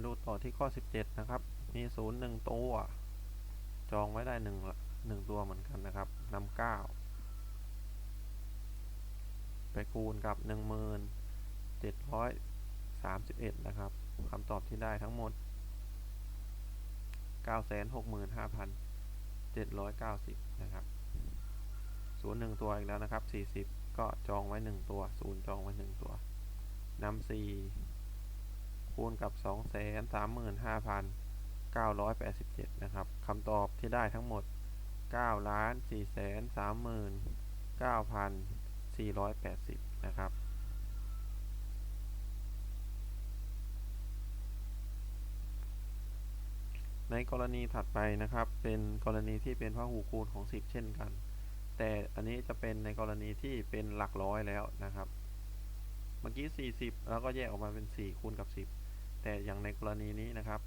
มาดูต่อที่ข้อ 17 นะครับ มีศูนย์หนึ่งตัว จองไว้ได้หนึ่งหนึ่งตัวเหมือนกันนะครับนำเก้าไปคูณกับหนึ่งหมื่นเจ็ดร้อยสามสิบเอ็ดนะครับคำตอบที่ได้ทั้งหมดเก้าแสนหกหมื่นห้าพันเจ็ดร้อยเก้าสิบนะครับศูนย์หนึ่งตัวอีกแล้วนะครับสี่สิบก็จองไว้หนึ่งตัวศูนย์จองไว้หนึ่งตัวนำสี่ คูณกับ2 3 5 9 8 7 นะครับคำตอบที่ได้ทั้งหมด9ล้าน4 3 9 4 8 0 นะครับ ในกรณีถัดไปนะครับ เป็นกรณีที่เป็นพหูคูณของ 10 เช่นกัน แต่อันนี้จะเป็นในกรณีที่เป็นหลักร้อยแล้วนะครับ เมื่อกี้ 40 แล้วก็แยกออกมาเป็น 4 คูณกับ 10 แต่อย่างในกรณีนี้นะครับ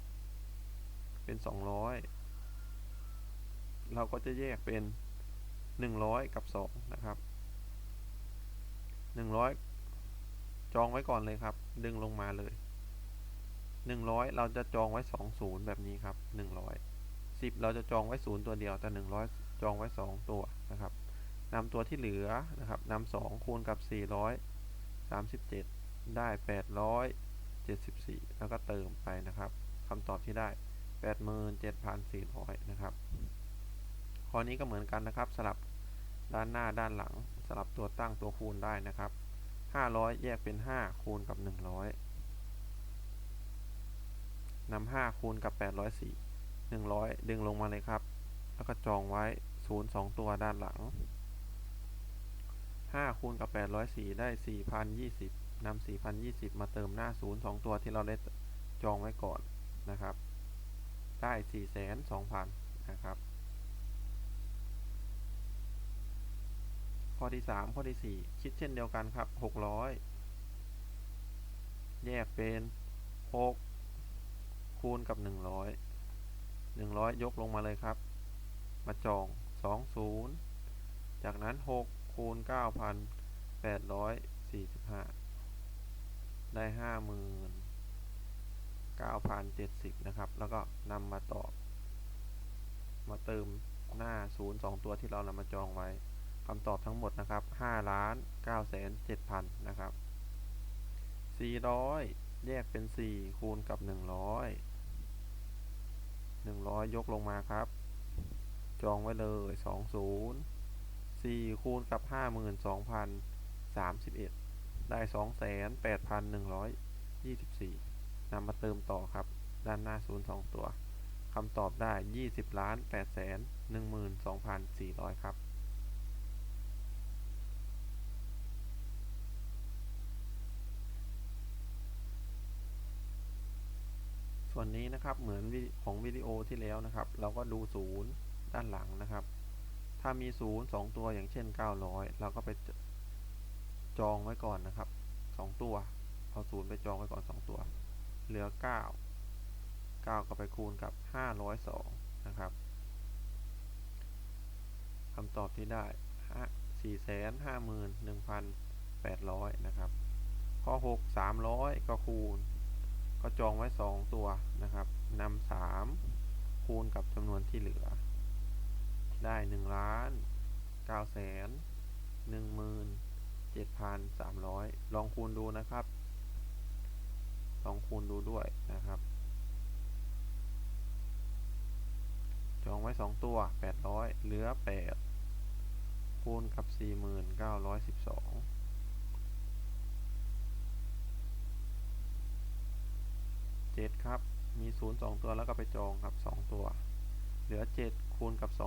เป็น 200 เราก็จะแยกเป็น 100 กับ 2 นะครับ 100 จองไว้ก่อนเลยครับ ดึงลงมาเลย 100 เราจะจองไว้2ศูนย์แบบนี้ครับ 100 10 เราจะจองไว้ 0 ตัวเดียว แต่ 100 จองไว้ 2 ตัวนะครับนำตัวที่เหลือนะครับนำ2คูณกับ 437 ได้ 74 แล้วก็เติมไปนะครับคำตอบที่ได้ 87,400 นะครับข้อนี้ก็เหมือนกันนะครับสลับด้านหน้าด้านหลังสลับตัวตั้งตัวคูณได้นะครับ 500 แยกเป็น 5 คูณกับ 100นำ5คูณกับ 804 100 ดึงลงมาเลยครับ แล้วก็จองไว้ 0 2 ตัวด้านหลัง 5 คูณกับ 804 ได้ 4,020 นำ4,020 มาเติมหน้า0 2ตัวที่เราได้จองไว้ก่อนนะครับ ได้ 4,200,000 นะครับ ข้อที่ 3 ข้อที่ 4 คิดเช่นเดียวกันครับ 600 แยกเป็น 6 คูณกับ 100 100 ยกลงมาเลยครับ มาจอง 20 จากนั้น 6 คูณ 9,845 ได้ห้าหมื่นเก้าพันเจ็ดสิบนะครับ แล้วก็นำมาต่อ มาเติมหน้าศูนย์สองตัวที่เรานำมาจองไว้คำตอบทั้งหมดนะครับห้าล้านเก้าแสนเจ็ดพันนะครับสี่ร้อยแยกเป็นสี่คูณกับหนึ่งร้อยหนึ่งร้อยยกลงมาครับ จองไว้เลยสองศูนย์สี่คูณกับห้าหมื่นสองพันสามสิบเอ็ด ได้28,124นำมาเติมต่อครับ ด้านหน้า0 2ตัวคำตอบได้20ล้าน8แสน12,400ครับ ส่วนนี้นะครับเหมือนของวิดีโอที่แล้วนะครับ เราก็ดูศูนย์ด้านหลังนะครับ ถ้ามีศูนย์สองตัวอย่างเช่น900เราก็ไป จองไว้ก่อนนะครับสองตัว เอาศูนย์ไปจองไว้ก่อนสองตัว เหลือ 9 9 ก็ไปคูณกับ 502 นะครับคำตอบที่ได้ 451,800 นะครับ ข้อ 6 300 ก็คูณ ก็จองไว้ 2 ตัวนะครับนำ3 คูณกับจำนวนที่เหลือ ได้1ล้าน9แสน1หมื่น 7,300 ลองคูณดูนะครับ ลองคูณดูด้วยนะครับ จองไว้ 2 ตัว 800 เหลือ 8 คูณกับ 4,912 7ครับ มี0 2ตัวแล้วก็ไปจองครับ2ตัว เหลือ7คูณกับ2,540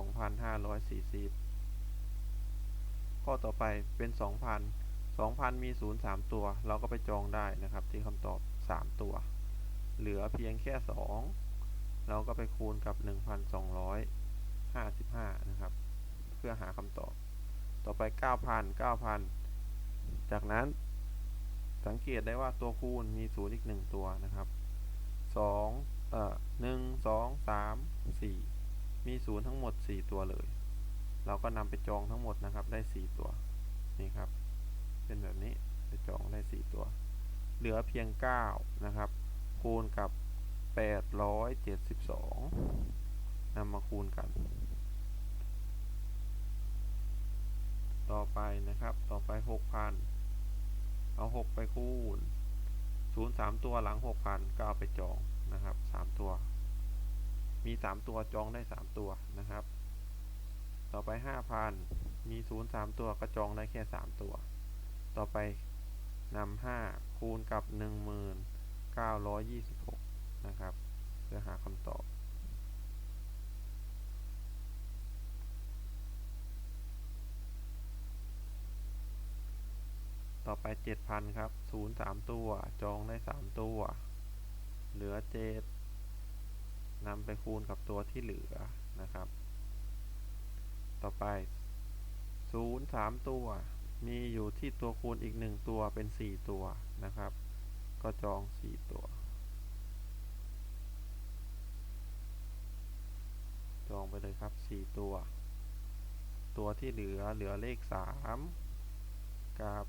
ข้อต่อไปเป็น2,000 2,000 มี 0 3 ตัว เราก็ไปจองได้นะครับ ที่คำตอบ 3 ตัว เหลือเพียงแค่ 2 เราก็ไปคูณกับ 1,255 นะครับ เพื่อหาคำตอบ ต่อไป 9,000 9,000 จากนั้นสังเกตได้ว่าตัวคูณมี 0 อีก 1 ตัวนะครับ 2 เอ่อ 1 2 3 4 มี 0 ทั้งหมด 4 ตัวเลย เราก็นำไปจองทั้งหมดนะครับ ได้ 4 ตัว นี่ครับ เป็นแบบนี้ไปจองได้4ตัว เหลือเพียง 9 นะครับ คูณกับแปดร้อยเจ็ดสิบสองนำมาคูณกัน ต่อไปนะครับ ต่อไปหกพันเอาหกไปคูณศูนย์สามตัวหลังหกพันก็เอาไปจองนะครับสามตัว มีสามตัวจองได้สามตัวนะครับ ต่อไปห้าพันมีศูนย์สามตัวก็จองได้แค่สามตัว ต่อไปนำห้าคูณกับหนึ่งหมื่นเก้าร้อยยี่สิบหกนะครับ เพื่อหาคำตอบ ต่อไปเจ็ดพันครับศูนย์สามตัว จองได้สามตัว เหลือเจ็ดนำไปคูณกับตัวที่เหลือนะครับ ต่อไปศูนย์สามตัว มีอยู่ที่ตัวคูณอีกหนึ่งตัวเป็นสี่ตัวนะครับ ก็จองสี่ตัว จองไปเลยครับสี่ตัว ตัวที่เหลือเหลือเลขสามกับ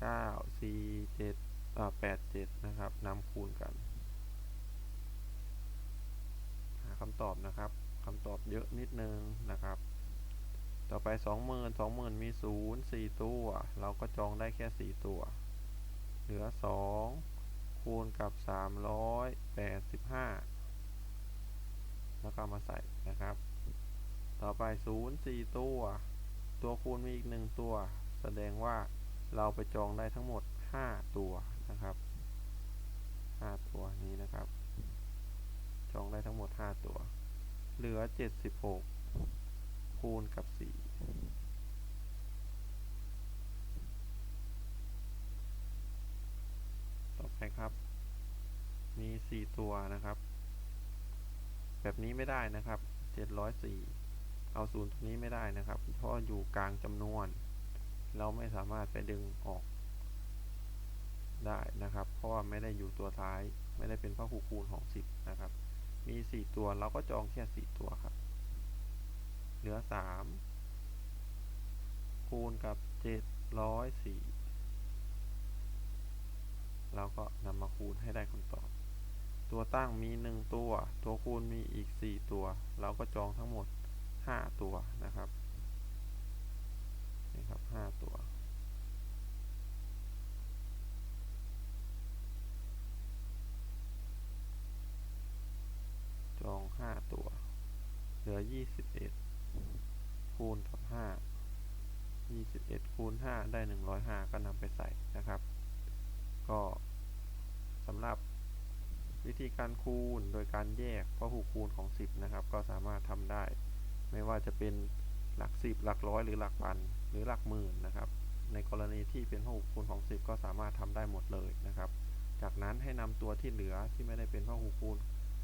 เก้าสี่เจ็ดอ่าแปดเจ็ดนะครับนำคูณกัน หาคำตอบนะครับคำตอบเยอะนิดนึงนะครับ ต่อไปสองหมื่นสองหมื่นมีศูนย์สี่ตัว เราก็จองได้แค่สี่ตัว เหลือสองคูณกับสามร้อยแปดสิบห้าแล้วก็มาใส่นะครับ ต่อไปศูนย์สี่ตัว ตัวคูณมีอีกหนึ่งตัว แสดงว่าเราไปจองได้ทั้งหมดห้าตัวนะครับห้าตัวนี้นะครับ จองได้ทั้งหมดห้าตัว เหลือเจ็ดสิบหก คูณกับสี่ต่อไปครับ มีสี่ตัวนะครับ แบบนี้ไม่ได้นะครับเจ็ดร้อยสี่เอาศูนย์ตรงนี้ไม่ได้นะครับ เพราะอยู่กลางจำนวน เราไม่สามารถไปดึงออกได้นะครับ เพราะว่าไม่ได้อยู่ตัวท้าย ไม่ได้เป็นพหูคูณของสิบนะครับ มีสี่ตัวเราก็จองแค่สี่ตัวครับ เหลือสามคูณกับเจ็ดร้อยสี่เราก็นำมาคูณให้ได้คำตอบ ตัวตั้งมีหนึ่งตัว ตัวคูณมีอีกสี่ตัว เราก็จองทั้งหมดห้าตัวนะครับนี่ครับห้าตัวจองห้าตัว เหลือยี่สิบเอ็ด คูณกับห้ายี่สิบเอ็ดคูณห้าได้หนึ่งร้อยห้าก็นำไปใส่นะครับ ก็สำหรับวิธีการคูณโดยการแยกพหูคูณของ 10 นะครับ ก็สามารถทำได้ ไม่ว่าจะเป็นหลัก 10 หลักร้อยหรือหลักพันหรือหลักหมื่นนะครับ ในกรณีที่เป็นพหูคูณของ 10 ก็สามารถทำได้หมดเลยนะครับ จากนั้นให้นำตัวที่เหลือที่ไม่ได้เป็นพหูคูณ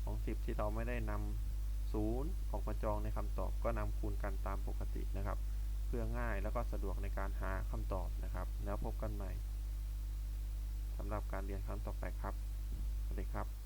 ของ 10 ที่เราไม่ได้นำ 0 ออกมาจองในคำตอบก็นำคูณกันตามปกตินะครับ เพื่อง่ายแล้วก็สะดวกในการหาคำตอบนะครับ แล้วพบกันใหม่สำหรับการเรียนครั้งต่อไปครับสวัสดีครับ